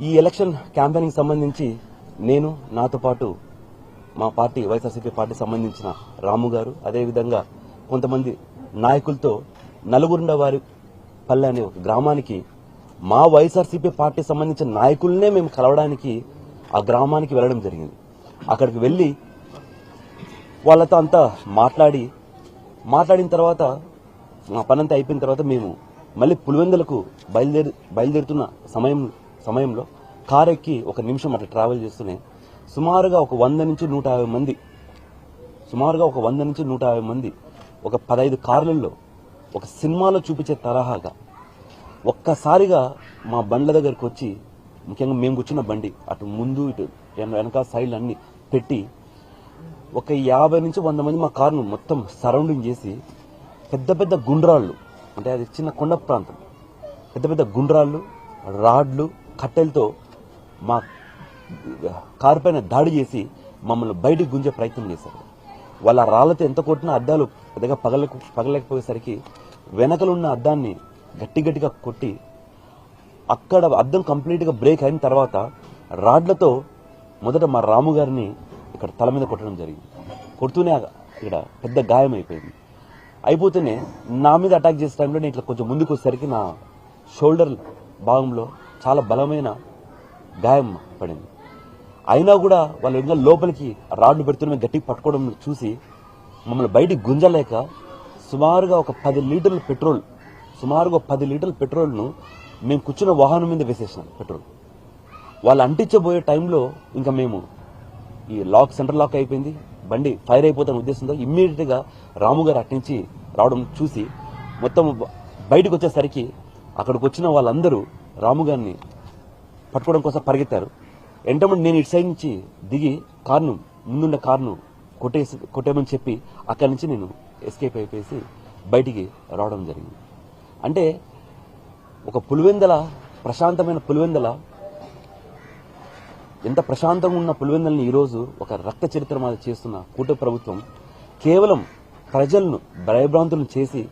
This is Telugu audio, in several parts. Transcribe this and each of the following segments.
ఈ ఎలక్షన్ క్యాంపెయినింగ్ సంబంధించి నేను నాతో పాటు మా పార్టీ వైఎస్ఆర్సీపీ పార్టీ సంబంధించిన రాము గారు అదేవిధంగా కొంతమంది నాయకులతో నలుగురుండ వారి పల్లె అనే ఒక గ్రామానికి మా వైఎస్ఆర్సీపీ పార్టీ సంబంధించిన నాయకులనే మేము కలవడానికి ఆ గ్రామానికి వెళ్ళడం జరిగింది. అక్కడికి వెళ్ళి వాళ్ళతో అంతా మాట్లాడి మాట్లాడిన తర్వాత మా పనంతా అయిపోయిన తర్వాత మేము మళ్ళీ పులివెందులకు బయలుదేరి బయలుదేరుతున్న సమయం సమయంలో కారు ఎక్కి ఒక నిమిషం అట్లా ట్రావెల్ చేస్తూనే సుమారుగా ఒక వంద నుంచి నూట యాభై మంది సుమారుగా ఒక వంద నుంచి నూట యాభై మంది ఒక పదహైదు కార్లలో ఒక సినిమాలో చూపించే తరహాగా ఒక్కసారిగా మా బండ్ల దగ్గరకు వచ్చి ముఖ్యంగా మేము కూర్చున్న బండి అటు ముందు ఇటు వెనక సైడ్లు అన్ని పెట్టి ఒక యాభై నుంచి వంద మంది మా కారును మొత్తం సరౌండింగ్ చేసి పెద్ద పెద్ద గుండ్రాళ్ళు అంటే అది చిన్న కొండ ప్రాంతం పెద్ద పెద్ద గుండ్రాళ్ళు రాడ్లు కట్టెలతో మా కారు పైన దాడి చేసి మమ్మల్ని బయటికి గుంజే ప్రయత్నం చేశారు. వాళ్ళ రాళ్ళతో ఎంత కొట్టినా అద్దాలు పెద్దగా పగల పగలేకపోయేసరికి వెనకలున్న అద్దాన్ని గట్టి గట్టిగా కొట్టి అక్కడ అద్దం కంప్లీట్గా బ్రేక్ అయిన తర్వాత రాడ్లతో మొదట మా రాము గారిని ఇక్కడ తల మీద కొట్టడం జరిగింది. కొడుతూనే ఇక్కడ పెద్ద గాయం అయిపోయింది అయిపోతేనే నా మీద అటాక్ చేసే టైంలో నేను ఇట్లా కొంచెం ముందుకు వచ్చేసరికి నా షోల్డర్ భాగంలో చాలా బలమైన గాయం పడింది. అయినా కూడా వాళ్ళు ఇంకా లోపలికి రాడ్లు పెడుతున్న గట్టిగా పట్టుకోవడం చూసి మమ్మల్ని బయటికి గుంజలేక సుమారుగా ఒక పది లీటర్ల పెట్రోల్ సుమారుగా ఒక పది లీటర్ల పెట్రోల్ను మేము కూర్చున్న వాహనం మీద వేసేసినాం పెట్రోల్. వాళ్ళు అంటించబోయే టైంలో ఇంకా మేము ఈ లాక్ సెంటర్ లాక్ అయిపోయింది. బండి ఫైర్ అయిపోతున్న ఉద్దేశంతో ఇమ్మీడియట్గా రాము గారు అట్నుంచి రావడం చూసి మొత్తం బయటకు వచ్చేసరికి అక్కడికి వచ్చిన వాళ్ళందరూ రాము గారిని పట్టుకోవడం కోసం పరిగెత్తారు. వెంటనే నేను ఇటు సైడ్ నుంచి దిగి కార్ను ముందున్న కార్ను కొట్టేసి కొట్టేమని చెప్పి అక్కడి నుంచి నేను ఎస్కేప్ అయిపోయేసి బయటికి రావడం జరిగింది. అంటే ఒక పులివెందల ప్రశాంతమైన పులివెందల ఎంత ప్రశాంతంగా ఉన్న పులివెందల్ని ఈరోజు ఒక రక్త చరిత్ర మాది చేస్తున్న కూటమి ప్రభుత్వం కేవలం ప్రజలను భయభ్రాంతులను చేసి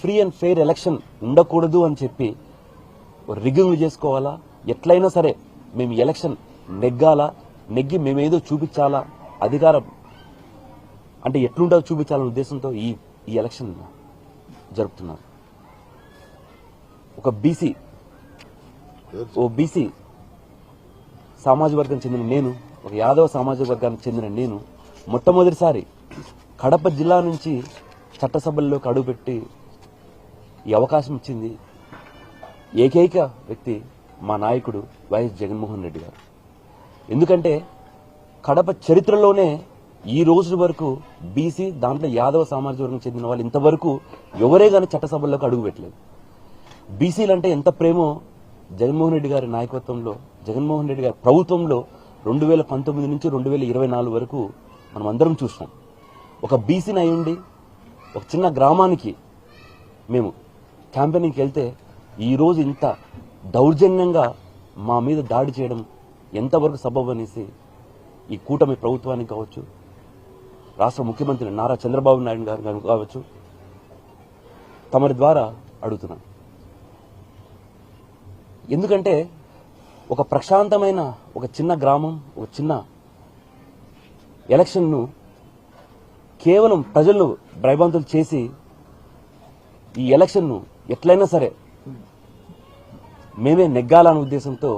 ఫ్రీ అండ్ ఫెయిర్ ఎలక్షన్ ఉండకూడదు అని చెప్పి రిగ్యూ చేసుకోవాలా? ఎట్లయినా సరే మేము ఎలక్షన్ నెగ్గాలా? నెగ్గి మేమేదో చూపించాలా? అధికారం అంటే ఎట్లుండో చూపించాలనే ఉద్దేశంతో ఈ ఈ ఎలక్షన్ జరుపుతున్నారు. ఒక బీసీ ఓ బీసీ సామాజిక వర్గం చెందిన నేను ఒక యాదవ సామాజిక వర్గానికి చెందిన నేను మొట్టమొదటిసారి కడప జిల్లా నుంచి చట్టసభల్లోకి అడుగుపెట్టి ఈ అవకాశం ఇచ్చింది. ఏకైక వ్యక్తి మా నాయకుడు వైఎస్ జగన్మోహన్ రెడ్డి గారు. ఎందుకంటే కడప చరిత్రలోనే ఈ రోజు వరకు బీసీ దాంట్లో యాదవ సామాజిక వర్గం చెందిన వాళ్ళు ఇంతవరకు ఎవరే కానీ చట్టసభల్లోకి అడుగుపెట్టలేదు బీసీలంటే ఎంత ప్రేమో జగన్మోహన్ రెడ్డి గారి నాయకత్వంలో జగన్మోహన్ రెడ్డి గారి ప్రభుత్వంలో రెండు వేల పంతొమ్మిది నుంచి రెండు వేల ఇరవై నాలుగు వరకు మనం అందరం చూసినాం. ఒక బీసీని అయి ఉండి ఒక చిన్న గ్రామానికి మేము క్యాంపెయినింగ్కి వెళ్తే ఈరోజు ఇంత దౌర్జన్యంగా మా మీద దాడి చేయడం ఎంతవరకు సబబు అనేసి ఈ కూటమి ప్రభుత్వానికి కావచ్చు రాష్ట్ర ముఖ్యమంత్రి నారా చంద్రబాబు నాయుడు గారు కావచ్చు తమరి ద్వారా అడుగుతున్నాను ఎందుకంటే ఒక ప్రశాంతమైన ఒక చిన్న గ్రామం ఒక చిన్న ఎలక్షన్ను కేవలం ప్రజలను భయభ్రాంతులు చేసి ఈ ఎలక్షన్ను ఎట్లయినా సరే మేమే నెగ్గాలనే ఉద్దేశంతో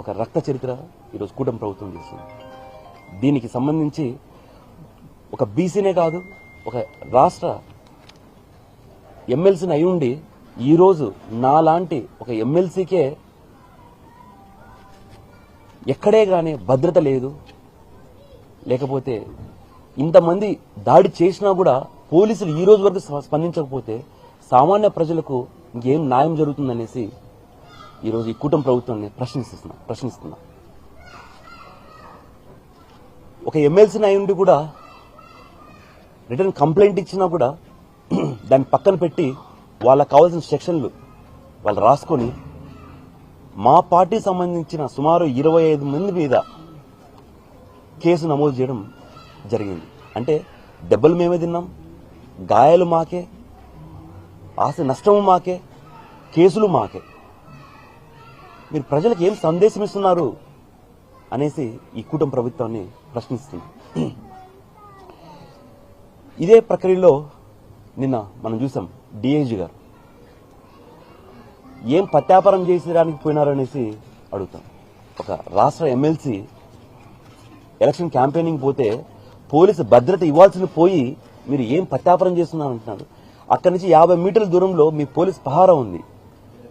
ఒక రక్త చరిత్ర ఈరోజు కూటమి ప్రభుత్వం చేస్తుంది. దీనికి సంబంధించి ఒక బీసీనే కాదు ఒక రాష్ట్ర ఎమ్మెల్సీని అయి ఉండి ఈరోజు నాలాంటి ఒక ఎమ్మెల్సీకే ఎక్కడే కానీ భద్రత లేదు. లేకపోతే ఇంతమంది దాడి చేసినా కూడా పోలీసులు ఈ రోజు వరకు స్పందించకపోతే సామాన్య ప్రజలకు ఇంకేం న్యాయం జరుగుతుందనేసి ఈరోజు ఈ కూటమి ప్రభుత్వాన్ని ప్రశ్నిస్తున్నా ప్రశ్నిస్తున్నా. ఒక ఎమ్మెల్సీని అయి ఉండి కూడా రిటర్న్ కంప్లైంట్ ఇచ్చినా కూడా దాన్ని పక్కన పెట్టి వాళ్ళకి కావాల్సిన సెక్షన్లు వాళ్ళు రాసుకొని మా పార్టీ సంబంధించిన సుమారు ఇరవై ఐదు మంది మీద కేసు నమోదు చేయడం జరిగింది. అంటే దెబ్బలు మేమే తిన్నాం గాయాలు మాకే ఆస్తి నష్టము మాకే కేసులు మాకే. మీరు ప్రజలకు ఏం సందేశం ఇస్తున్నారు? అనేసి ఈ కూటమి ప్రభుత్వాన్ని ప్రశ్నిస్తుంది. ఇదే ప్రక్రియలో నిన్న మనం చూసాం డిఐజీ గారు. ఏం పత్యాపారం చేసేదానికి పోయినారనేసి అడుగుతాం. ఒక రాష్ట్ర ఎమ్మెల్సీ ఎలక్షన్ క్యాంపెయినింగ్ పోతే పోలీసు భద్రత ఇవ్వాల్సిన పోయి మీరు ఏం పత్యాపారం చేస్తున్నారు అంటున్నారు అక్కడి నుంచి యాభై మీటర్ల దూరంలో మీ పోలీస్ పహారా ఉంది.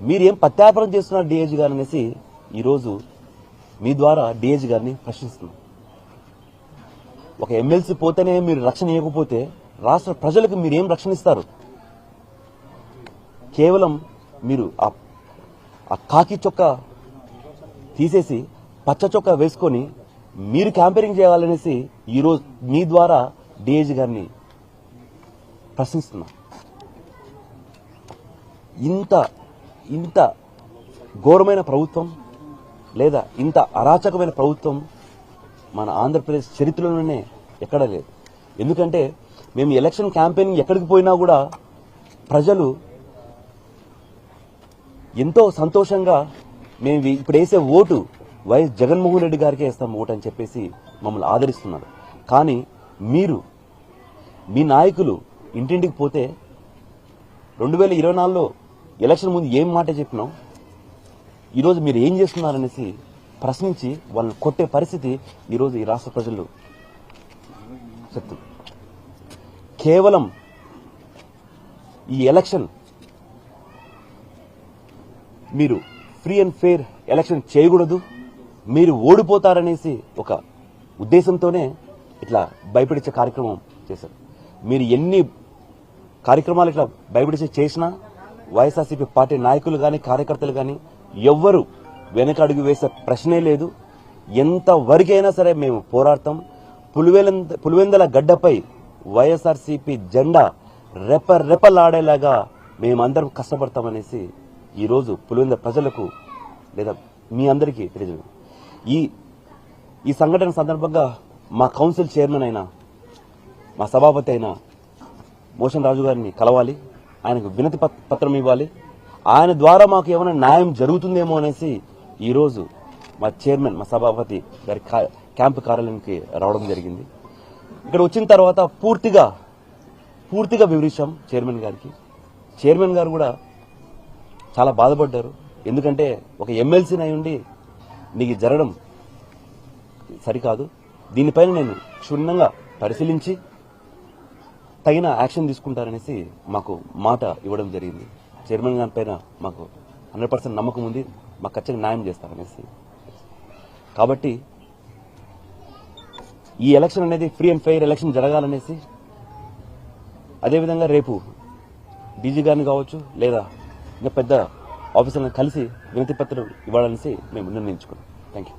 మీరు ఏం చేస్తున్నారు డిఏజీ గారు అనేసి ఈరోజు మీ ద్వారా డిఏజీ గారిని ప్రశ్నిస్తున్నాం. ఒక ఎమ్మెల్సీ పోతేనే మీరు రక్షణ ఇవ్వకపోతే రాష్ట్ర ప్రజలకు మీరు ఏం రక్షణ ఇస్తారు? కేవలం మీరు ఆ కాకి చొక్కా తీసేసి పచ్చ చొక్కా వేసుకొని మీరు క్యాంపెయినింగ్ చేయాలనేసి ఈరోజు మీ ద్వారా డిఏజీ గారిని ప్రశ్నిస్తున్నాం. ఇంత ఇంత ఘోరమైన ప్రభుత్వం లేదా ఇంత అరాచకమైన ప్రభుత్వం మన ఆంధ్రప్రదేశ్ చరిత్రలోనే ఎక్కడా లేదు. ఎందుకంటే మేము ఎలక్షన్ క్యాంపెయిన్ ఎక్కడికి పోయినా కూడా ప్రజలు ఎంతో సంతోషంగా మేము ఇప్పుడు వేసే ఓటు వైఎస్ జగన్మోహన్ రెడ్డి గారికే వేస్తాం ఓటు అని చెప్పేసి మమ్మల్ని ఆదరిస్తున్నారు. కానీ మీరు మీ నాయకులు ఇంటింటికి పోతే రెండు వేల ఇరవై నాలుగులో ఎలక్షన్ ముందు ఏం మాట చెప్పినాం ఈరోజు మీరు ఏం చేస్తున్నారనేసి ప్రశ్నించి వాళ్ళని కొట్టే పరిస్థితి ఈరోజు ఈ రాష్ట్ర ప్రజలు చెప్తున్నారు. కేవలం ఈ ఎలక్షన్ మీరు ఫ్రీ అండ్ ఫెయిర్ ఎలక్షన్ చేయకూడదు మీరు ఓడిపోతారనేసి ఒక ఉద్దేశంతోనే ఇట్లా భయపడించే కార్యక్రమం చేశారు. మీరు ఎన్ని కార్యక్రమాలు ఇట్లా భయపడిచి చేసినా వైఎస్ఆర్సీపీ పార్టీ నాయకులు కానీ కార్యకర్తలు కానీ ఎవ్వరు వెనక అడుగు వేసే ప్రశ్నే లేదు. ఎంత వరకైనా సరే మేము పోరాడతాం. పులివెంద పులివెందల గడ్డపై వైఎస్ఆర్సీపీ జెండా రెప రెపలాడేలాగా మేమందరం కష్టపడతామనేసి ఈరోజు పులివెంద ప్రజలకు లేదా మీ అందరికీ తెలియదు ఈ ఈ సంఘటన సందర్భంగా మా కౌన్సిల్ చైర్మన్ అయిన మా సభాపతి అయిన మోషన్ రాజు గారిని కలవాలి. ఆయనకు వినతి పత్రం ఇవ్వాలి. ఆయన ద్వారా మాకు ఏమైనా న్యాయం జరుగుతుందేమో అనేసి ఈరోజు మా చైర్మన్ మా సభాపతి గారి క్యాంపు కార్యాలయానికి రావడం జరిగింది. ఇక్కడ వచ్చిన తర్వాత పూర్తిగా పూర్తిగా వివరించాం చైర్మన్ గారికి. చైర్మన్ గారు కూడా చాలా బాధపడ్డారు. ఎందుకంటే ఒక ఎమ్మెల్సీని అయి ఉండి నీకు జరగడం సరికాదు. దీనిపైన నేను క్షుణ్ణంగా పరిశీలించి తగిన యాక్షన్ తీసుకుంటారనేసి మాకు మాట ఇవ్వడం జరిగింది. చైర్మన్ గారి పైన మాకు హండ్రెడ్ పర్సెంట్ నమ్మకం ఉంది. మాకు ఖచ్చితంగా న్యాయం చేస్తారనేసి. కాబట్టి ఈ ఎలక్షన్ అనేది ఫ్రీ అండ్ ఫెయిర్ ఎలక్షన్ జరగాలనేసి అదేవిధంగా రేపు డీజీ గారిని కావచ్చు లేదా ఇంకా పెద్ద ఆఫీసర్లను కలిసి వినతి పత్రం ఇవ్వాలనేసి మేము నిర్ణయించుకున్నాం. Thank you